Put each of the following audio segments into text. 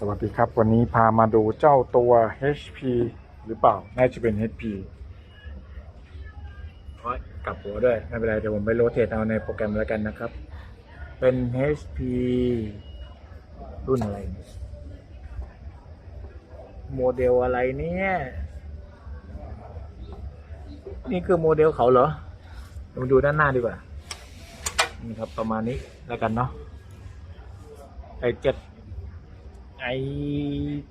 สวัสดีครับ วันนี้พามาดูเจ้าตัว HP หรือเปล่า น่าจะเป็น HP เพราะกลับหัวด้วย ไม่เป็นไร เดี๋ยวผมไปโรเทตเอาในโปรแกรมแล้วกันนะครับ เป็น HP รุ่นอะไร โมเดลอะไรเนี่ย นี่คือโมเดลเขาเหรอเรามดูด้านหน้าดีกว่า นี่ครับประมาณนี้แล้วกันเนาะไอเจ็ด ไอ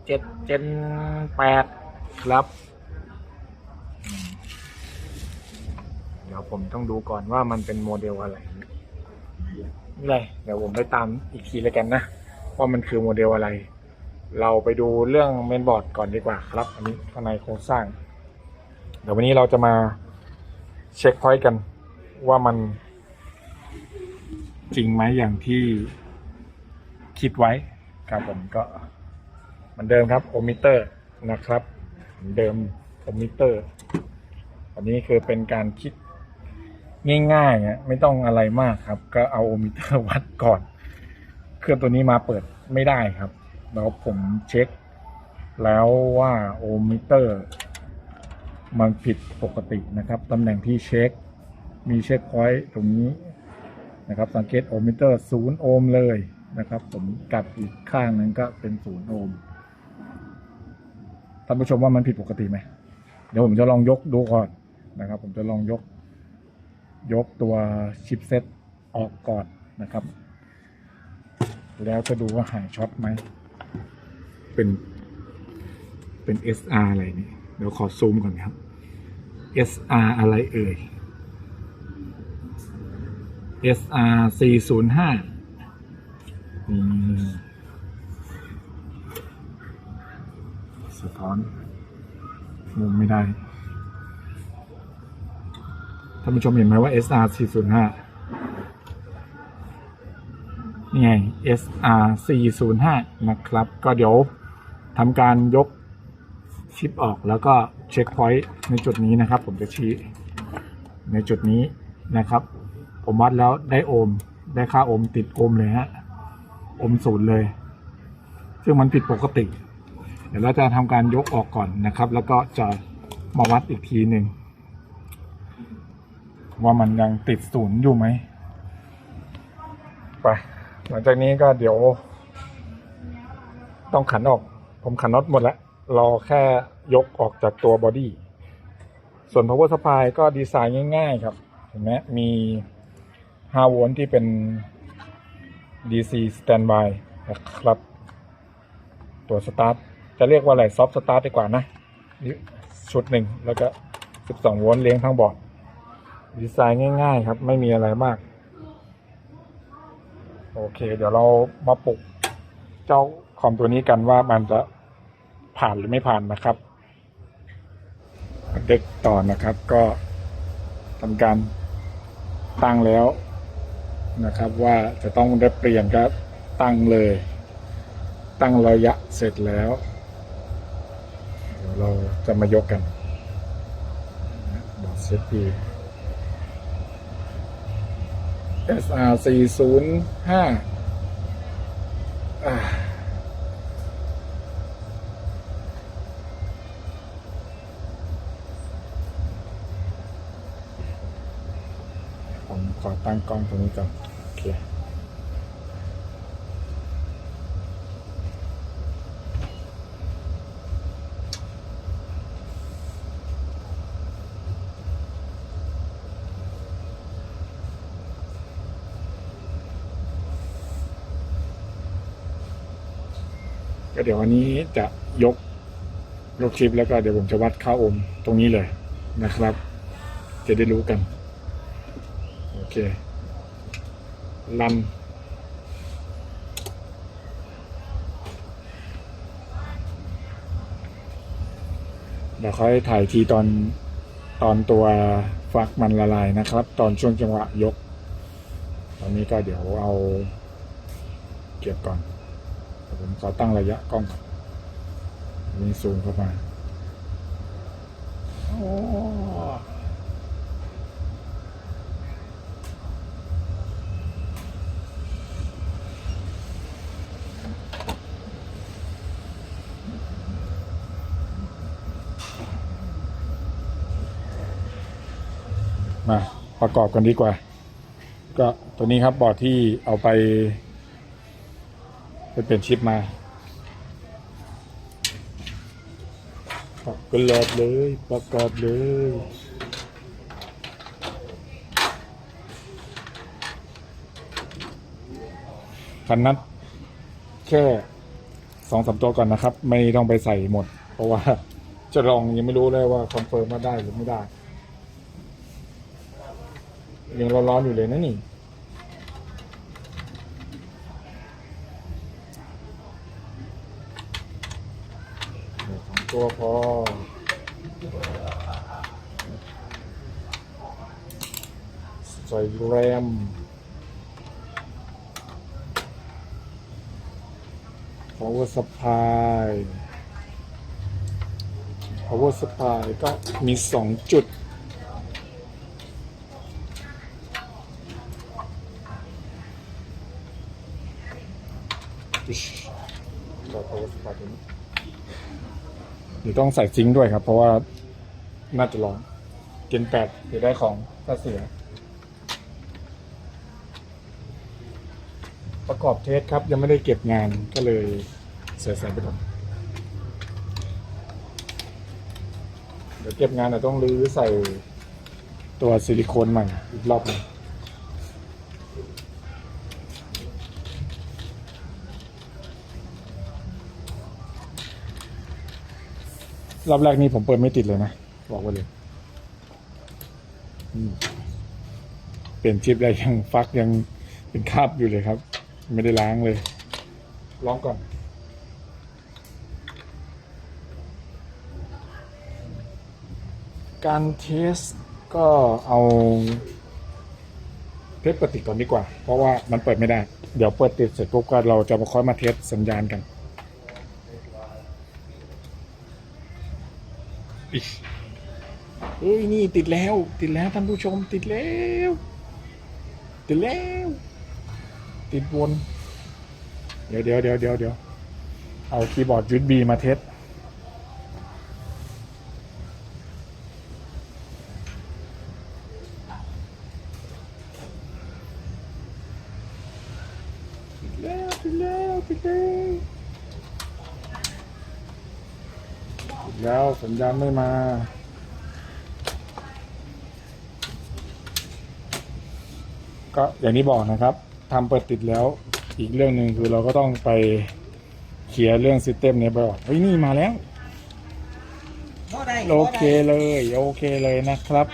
เจ็ดเจนแปดครับอืมเดี๋ยวผมต้องดูก่อนว่ามันเป็นโมเดลอะไรนี่เลยเดี๋ยวผมไปตามอีกทีแล้วกันนะ ว่ามันคือโมเดลอะไร เราไปดูเรื่องเมนบอร์ดก่อนดีกว่าครับ อันนี้ข้างในโครงสร้าง เดี๋ยววันนี้เราจะมาเช็คพอยต์กันว่ามัน จริงไหมอย่างที่คิดไว้ ครับผมก็เหมือนเดิมครับโอมิเตอร์นะครับเหมือนเดิมโอมิเตอร์อันนี้คือเป็นการคิดง่ายๆนะไม่ต้องอะไรมากครับ ก็เอาโอมิเตอร์วัดก่อน เครื่องตัวนี้มาเปิดไม่ได้ครับ แล้วผมเช็ค แล้วว่าโอมิเตอร์ มันผิดปกตินะครับตำแหน่งที่เช็ค มีเช็คพอยต์ตรงนี้นะครับ สังเกตโอมิเตอร์ศูนย์โอห์มเลย นะครับ ผมกัดอีกข้างหนึงก็เป็นศูนย์โอห์มท่านผู้ชมว่ามันผิดปกติไหมเดี๋ยวผมจะลองยกดูก่อนนะครับ ผมจะลองยก ยกตัวชิปเซ็ตออกก่อนนะครับ แล้วจะดูว่าหายช็อตไหม เป็นเป็น SR อะไรนี่เดี๋ยวขอซูมก่อนครับ SR อะไรเอ่ย SR 405นี่ สะท้อนมุมไม่ได้ ท่านผู้ชมเห็นไหมว่า SR 405นี่ไง SR 405นะครับ ก็เดี๋ยวทำการยกชิปออกแล้วก็เช็คพอยต์ในจุดนี้นะครับ ผมจะชี้ในจุดนี้นะครับ ผมวัดแล้วได้โอห์มได้ค่าโอห์มติดโอห์มเลยฮะ อมศูนย์เลย ซึ่งมันผิดปกติ เดี๋ยวเราจะทำการยกออกก่อนนะครับ แล้วก็จะมาวัดอีกทีหนึ่งว่ามันยังติดศูนย์อยู่ไหมไปหลังจากนี้ก็เดี๋ยว ต้องขันออก ผมขันน็อตหมดแล้วรอแค่ยกออกจากตัวบอดี้ส่วน power supply ก็ดีไซน์ง่าย ๆ ครับ เห็นไหมมี5โวลต์ที่เป็น DC standby นะครับ ตัวสตาร์ทจะเรียกว่าอะไรซอฟต์สตาร์ทดีกว่านะนี่ชุดหนึ่งแล้วก็ 12 โวลต์เลี้ยงทั้งบอร์ดดีไซน์ง่าย ๆ ครับ ไม่มีอะไรมาก โอเค เดี๋ยวเรามาปลุกเจ้าคอมตัวนี้กันว่ามันจะผ่านหรือไม่ผ่านนะครับเด็กต่อนะครับก็ทำการตั้งแล้ว นะครับว่าจะต้องได้เปลี่ยนก็ตั้งเลย ตั้งระยะเสร็จแล้วเดี๋ยวเราจะมายกกันบอร์ดเซตปี SR 405 อ่าผมขอตั้งกล้องตรงนี้ก่อนโอเคก็เดี๋ยววันนี้จะยกยกชิปแล้วก็เดี๋ยวผมจะวัดค่าโอห์มตรงนี้เลยนะครับ จะได้รู้กัน เคลันเดี๋ยวค่อยถ่ายทีตอนตอนตัวฟักมันละลายนะครับ ตอนช่วงจังหวะยก ตอนนี้ก็เดี๋ยวเอาเก็บก่อนผมขอตั้งระยะกล้องก่อนมีซูมเข้ามาโอ้ มาประกอบกันดีกว่า ก็ตัวนี้ครับบอร์ดที่เอาไป ไปเปลี่ยนชิปมาประกอบเลยประกอบเลยคันนัดแค่สองสามตัวก่อนนะครับ ไม่ต้องไปใส่หมด เพราะว่าจะลองยังไม่รู้เลยว่าคอนเฟิร์มว่าได้หรือไม่ได้ ยังร้อนๆอยู่เลยนะนี่สองตัวพอใส่แรมพาวเวอร์สปายพาวเวอร์สปายก็มีสองจุด ดี๋ยวต้องใส่ซิงค์ด้วยครับ เพราะว่าน่าจะร้อนเกนแปดเดี๋ยวได้ของถ้าเสีย ประกอบเทสครับ ยังไม่ได้เก็บงานก็เลยเสียใส่ไปก่อนเดี๋ยวเก็บงานเราต้องรื้อใส่ตัวซิลิโคนใหม่อีกรอบหนึง รอบแรกนี่ผมเปิดไม่ติดเลยนะ บอกไว้เลยเปลี่ยนชิปแล้วยังฟักยังเป็นคราบอยู่เลยครับ ไม่ได้ล้างเลยลองก่อนการเทสก็เอาเทสเปิดติดก่อนดีกว่า เพราะว่ามันเปิดไม่ได้ เดี๋ยวเปิดติดเสร็จปุ๊บก็เราจะมาค่อยมาเทสสัญญาณกัน อิ๊ย เอ้ยนี่ติดแล้ว ติดแล้วท่านผู้ชมติดแล้ว ติดแล้ว ติดวน เดี๋ยวเดี๋ยวเดี๋ยวเดี๋ยวเดี๋ยวเอาคีย์บอร์ด USB มาเทสติดแล้วติดแล้วติดแล้ว แล้ว สัญญาณไม่มา ก็อย่างที่บอกนะครับทำเปิดติดแล้ว อีกเรื่องหนึ่งคือเราก็ต้องไปเคลียร์เรื่องซิสเต็มเนี้ยไปก่อนเฮ้ยนี่มาแล้วบ่ได้โอเคเลย โอเคเลยนะครับ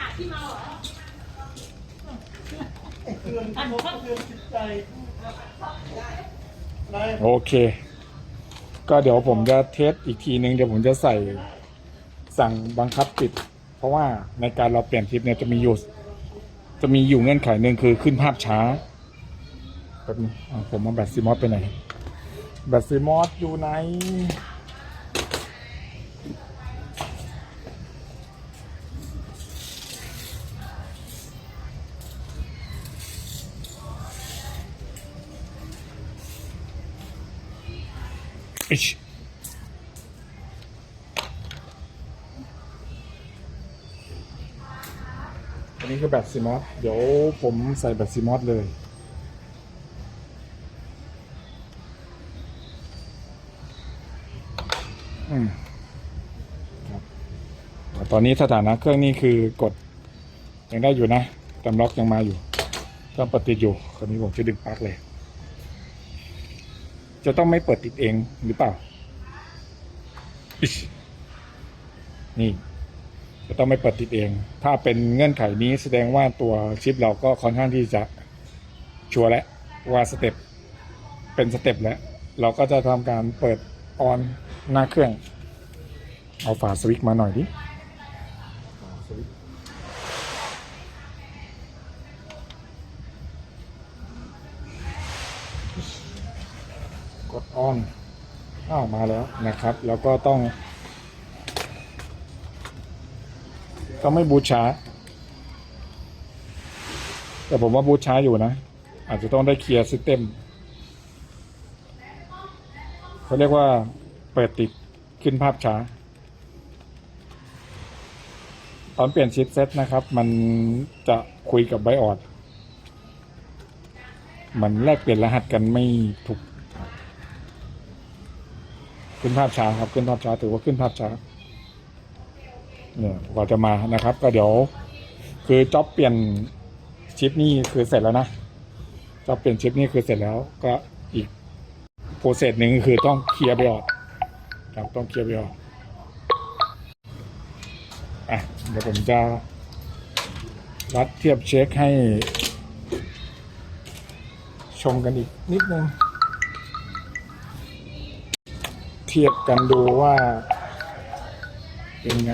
โอเค ก็เดี๋ยวผมจะเทสอีกทีนึง เดี๋ยวผมจะใส่ สั่งบังคับปิด เพราะว่าในการเราเปลี่ยนทิปเนี่ยจะมีอยู่จะมีอยู่เงื่อนไขหนึ่งคือขึ้นภาพช้าแป๊บนึงอะผมเอาแบตซีมอสไปไหนแบตซีมอสอยู่ไหนอิช คือแบตซีมอสเดี๋ยวผมใส่แบตซีมอสเลย อืมตอนนี้สถานะเครื่องนี้คือกดยังได้อยู่นะแต่ล็อกยังมาอยู่ก็ปดติอยู่คราวนี้ผมจะดึงปลั๊กเลย จะต้องไม่เปิดติดเองหรือเปล่า นี่ จะต้องไม่เปิดติดเอง ถ้าเป็นเงื่อนไขนี้แสดงว่าตัวชิปเราก็ค่อนข้างที่จะชัวร์แล้วว่าสเต็ปเป็นสเต็ปแล้ว เราก็จะทำการเปิดออนหน้าเครื่อง เอาฝาสวิตช์มาหน่อยดิกดออนอ้าวมาแล้วนะครับ แล้วก็ต้อง ต้องไม่บูชา แต่ผมว่าบูชาอยู่นะ อาจจะต้องได้เคลียร์ซิสเต็มเขาเรียกว่าเปิดติดขึ้นภาพช้า ตอนเปลี่ยนชิปเซตนะครับ มันจะคุยกับไบออดมันแลกเปลี่ยนรหัสกันไม่ถูก ขึ้นภาพช้าครับ ขึ้นภาพช้าถือว่าขึ้นภาพช้า เนี่ยกว่าจะมานะครับ ก็เดี๋ยว คือจ็อบเปลี่ยนชิปนี่คือเสร็จแล้วนะจ็อบเปลี่ยนชิปนี่คือเสร็จแล้วก็อีกโปรเซสหนึ่งคือต้องเคลียร์ไปออกครับต้องเคลียร์ไปออกอะเดี๋ยวผมจะวัดเทียบเช็คให้ ชมกันอีกนิดนึงเทียบกันดูว่าเป็นไง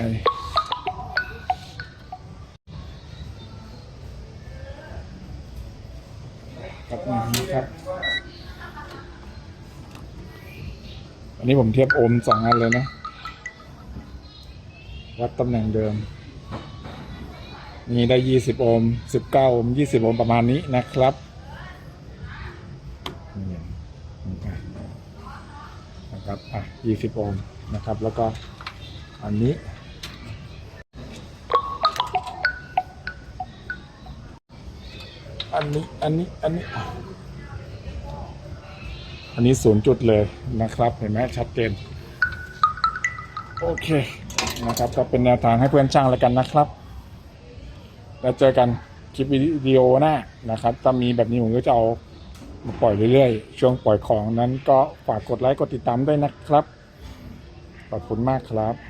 ครับนี่ครับ อันนี้ผมเทียบโอห์มสองอันเลยนะ วัดตำแหน่งเดิม นี่ได้ยี่สิบโอห์มสิบเก้าโอห์มยี่สิบโอห์มประมาณนี้นะครับนี่นะนะครับอะยี่สิบโอห์มนะครับ แล้วก็อันนี้ อันนี้ อันนี้ อันนี้ อันนี้ศูนย์จุดเลยนะครับ เห็นไหมชัดเจน โอเค นะครับ ก็เป็นแนวทางให้เพื่อนช่างแล้วกันนะครับ แล้วเจอกันคลิปวิดีโอหน้านะครับ ถ้ามีแบบนี้ผมก็จะเอามาปล่อยเรื่อยๆ ช่วงปล่อยของนั้นก็ฝากกดไลค์กดติดตามด้วยนะครับ ขอบคุณมากครับ